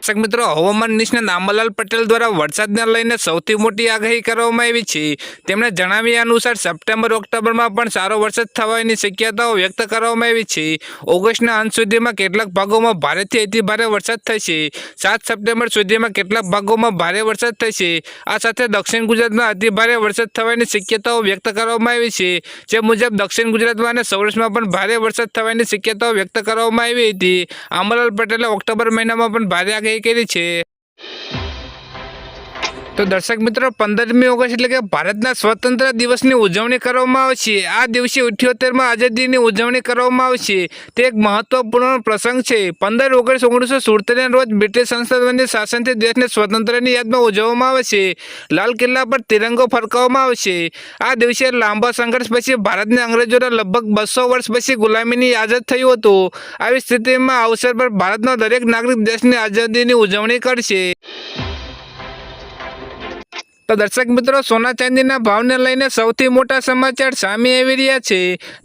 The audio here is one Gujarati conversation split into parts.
દર્શક મિત્રો, હવામાન નિષ્ણાત આંબાલાલ પટેલ દ્વારા વરસાદને લઈને સૌથી મોટી આગાહી કરવામાં આવી છે. તેમણે જણાવ્યા અનુસાર, સપ્ટેમ્બર, ઓક્ટોબરમાં પણ સારો વરસાદ થવાની શક્યતાઓ વ્યક્ત કરવામાં આવી છે. ઓગસ્ટના અંત સુધીમાં કેટલાક ભાગોમાં ભારેથી અતિ ભારે વરસાદ થશે. સાત સપ્ટેમ્બર સુધીમાં કેટલાક ભાગોમાં ભારે વરસાદ થશે. આ સાથે દક્ષિણ ગુજરાતમાં અતિ ભારે વરસાદ થવાની શક્યતાઓ વ્યક્ત કરવામાં આવી છે. જે મુજબ, દક્ષિણ ગુજરાતમાં અને સૌરાષ્ટ્રમાં પણ ભારે વરસાદ થવાની શક્યતાઓ વ્યક્ત કરવામાં આવી હતી. આંબાલાલ પટેલે ઓક્ટોબર મહિનામાં પણ ભારે આગાહી કરી છે. તો દર્શક મિત્રો, પંદરમી ઓગસ્ટ એટલે કે ભારતના સ્વતંત્ર દિવસની ઉજવણી કરવામાં આવશે આ દિવસે અઠ્યોતેરમાં આઝાદીની ઉજવણી કરવામાં આવશે તે એક મહત્વપૂર્ણ પ્રસંગ છે. પંદર ઓગસ્ટ ઓગણીસો સુડતેરના રોજ બ્રિટિશ સંસદની શાસનથી દેશને સ્વતંત્રની યાદમાં ઉજવવામાં આવશે લાલ કિલ્લા પર તિરંગો ફરકાવવામાં આવશે આ દિવસે લાંબા સંઘર્ષ પછી ભારતને અંગ્રેજોના લગભગ બસો વર્ષ પછી ગુલામીની આઝાદ થયું હતું. આવી સ્થિતિમાં અવસર પર ભારતનો દરેક નાગરિક દેશની આઝાદીની ઉજવણી કરશે. તો દર્શક મિત્રો, સોના ચાંદીના ભાવને લઈને સૌથી મોટા સમાચાર સામે આવી રહ્યા છે.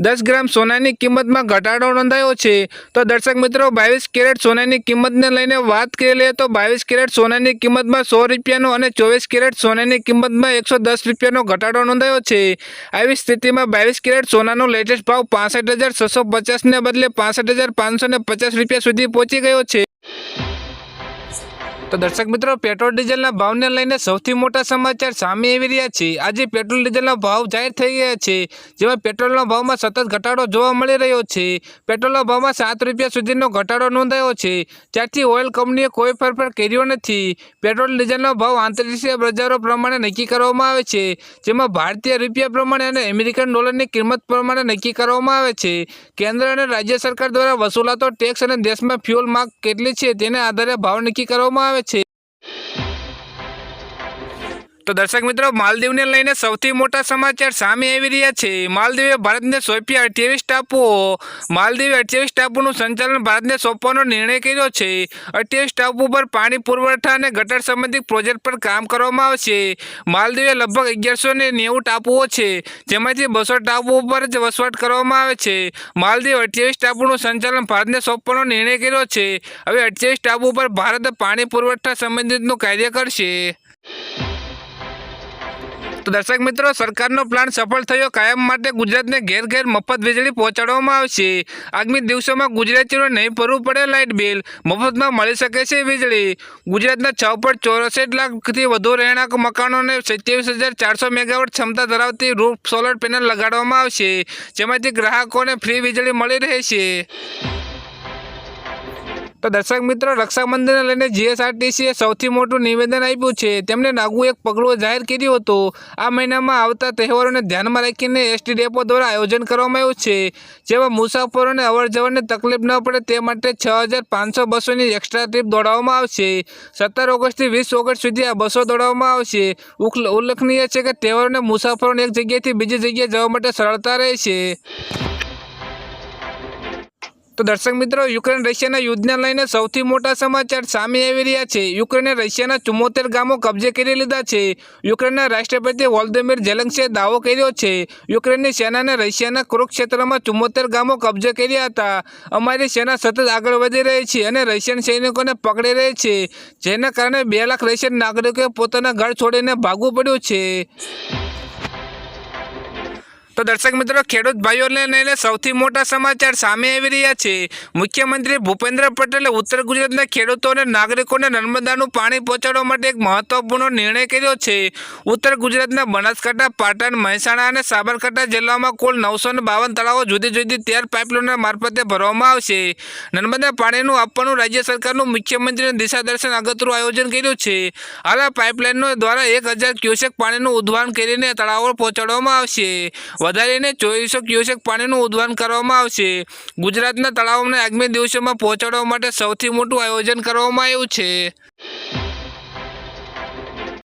દસ ગ્રામ સોનાની કિંમતમાં ઘટાડો નોંધાયો છે. તો દર્શક મિત્રો, બાવીસ કેરેટ સોનાની કિંમતને લઈને વાત કરી લઈએ તો બાવીસ કેરેટ સોનાની કિંમતમાં સો રૂપિયાનો અને ચોવીસ કેરેટ સોનાની કિંમતમાં એકસો દસ રૂપિયાનો ઘટાડો નોંધાયો છે. આવી સ્થિતિમાં બાવીસ કેરેટ સોનાનો લેટેસ્ટ ભાવ પાસઠ હજાર છસો પચાસને બદલે પાસઠ હજાર પાંચસો ને પચાસ રૂપિયા સુધી પહોંચી ગયો છે. તો દર્શક મિત્રો, પેટ્રોલ ડીઝલના ભાવને લઈને સૌથી મોટા સમાચાર સામે આવી રહ્યા છે. આજે પેટ્રોલ ડીઝલના ભાવ જાહેર થઈ ગયા છે, જેમાં પેટ્રોલના ભાવમાં સતત ઘટાડો જોવા મળી રહ્યો છે. પેટ્રોલના ભાવમાં સાત રૂપિયા સુધીનો ઘટાડો નોંધાયો છે. ત્યારથી ઓઇલ કંપનીએ કોઈ ફેરફાર કર્યો નથી. પેટ્રોલ ડીઝલનો ભાવ આંતરરાષ્ટ્રીય બજારો પ્રમાણે નક્કી કરવામાં આવે છે, જેમાં ભારતીય રૂપિયા પ્રમાણે અને અમેરિકન ડોલરની કિંમત પ્રમાણે નક્કી કરવામાં આવે છે. કેન્દ્ર અને રાજ્ય સરકાર દ્વારા વસૂલાતો ટેક્સ અને દેશમાં ફ્યુઅલ માર્ગ કેટલી છે તેના આધારે ભાવ નક્કી કરવામાં આવે તો દર્શક મિત્રો, માલદીવને લઈને સૌથી મોટા સમાચાર સામે આવી રહ્યા છે. માલદીવે ભારતને સોંપ્યા અઠ્યાવીસ ટાપુઓ. માલદીવે અઠ્યાવીસ ટાપુનું સંચાલન ભારતને સોંપવાનો નિર્ણય કર્યો છે. અઠ્યાવીસ ટાપુ પર પાણી પુરવઠા અને ગટર સંબંધિત પ્રોજેક્ટ પર કામ કરવામાં આવશે. માલદીવે લગભગ અગિયારસો ને નેવું ટાપુઓ છે, જેમાંથી બસો ટાપુઓ પર જ વસવાટ કરવામાં આવે છે. માલદીવ અઠ્યાવીસ ટાપુનું સંચાલન ભારતને સોંપવાનો નિર્ણય કર્યો છે. હવે અઠ્યાવીસ ટાપુ પર ભારત પાણી પુરવઠા સંબંધિતનું કાર્ય કરશે. તો દર્શક મિત્રો, સરકારનો પ્લાન સફળ થયો. કાયમ માટે ગુજરાતને ઘેર ઘેર મફત વીજળી પહોંચાડવામાં આવશે. આગામી દિવસોમાં ગુજરાતીઓને નહીં ભરવું પડે લાઇટ બિલ. મફતમાં મળી શકે છે વીજળી. ગુજરાતના છ પોઈન્ટ ચોરસઠ લાખથી વધુ રહેણાંક મકાનોને સત્યાવીસ હજાર ચારસો મેગાવોટ ક્ષમતા ધરાવતી રૂફ સોલર પેનલ લગાડવામાં આવશે. જેમાંથી ગ્રાહકોને ફ્રી વીજળી મળી રહેશે. તો દર્શક મિત્રો, રક્ષાબંધનને લઈને જીએસઆરટીસીએ સૌથી મોટું નિવેદન આપ્યું છે. તેમણે નાગુ એક પગલું જાહેર કર્યું હતું. આ મહિનામાં આવતા તહેવારોને ધ્યાનમાં રાખીને એસટી ડેપો દ્વારા આયોજન કરવામાં આવ્યું છે. જેમાં મુસાફરોને અવરજવરને તકલીફ ન પડે તે માટે છ હજાર પાંચસો બસોની એક્સ્ટ્રા ટ્રીપ દોડાવવામાં આવશે. સત્તર ઓગસ્ટથી વીસ ઓગસ્ટ સુધી આ બસો દોડાવવામાં આવશે. ઉલ્લ- ઉલ્લેખનીય છે કે તહેવારોને મુસાફરોને એક જગ્યાએથી બીજી જગ્યાએ જવા માટે સરળતા રહેશે. તો દર્શક મિત્રો, યુક્રેન રશિયાના યુદ્ધને લઈને સૌથી મોટા સમાચાર સામે આવી રહ્યા છે. યુક્રેને રશિયાના ચુમ્મોતેર ગામો કબજે કરી લીધા છે. યુક્રેનના રાષ્ટ્રપતિ વોલ્દિમીર ઝેલેન્સ્કીએ દાવો કર્યો છે. યુક્રેનની સેનાને રશિયાના કુરુક્ષેત્રમાં ચુમ્મોતેર ગામો કબજે કર્યા હતા. અમારી સેના સતત આગળ વધી રહી છે અને રશિયન સૈનિકોને પકડી રહી છે. જેના કારણે બે લાખ રશિયન નાગરિકોએ પોતાના ઘર છોડીને ભાગવું પડ્યું છે. તો દર્શક મિત્રો, ખેડૂત ભાઈઓને લઈને સૌથી મોટા સમાચાર સામે આવી રહ્યા છે. મુખ્યમંત્રી ભૂપેન્દ્ર પટેલે ઉત્તર ગુજરાતના ખેડૂતો અને નાગરિકોને નર્મદાનું પાણી પહોંચાડવા માટે એક મહત્વપૂર્ણ નિર્ણય કર્યો છે. ઉત્તર ગુજરાતના બનાસકાંઠા, પાટણ, મહેસાણા અને સાબરકાંઠા જિલ્લામાં કુલ નવસો બાવન તળાવો જુદી જુદી તેર પાઇપલાઇનના મારફતે ભરવામાં આવશે. નર્મદા પાણીનું આપવાનું રાજ્ય સરકારનું મુખ્યમંત્રીને દિશા દર્શન અગત્યનું આયોજન કર્યું છે. હાલ આ પાઇપલાઇનો દ્વારા એક હજાર ક્યુસેક પાણીનું ઉદ્વાન કરીને તળાવો પહોંચાડવામાં આવશે. વધારીને ચોવીસો ક્યુસેક પાણીનું ઉદ્વાન કરવામાં આવશે. ગુજરાતના તળાવોને આગામી દિવસોમાં પહોંચાડવા માટે સૌથી મોટું આયોજન કરવામાં આવ્યું છે.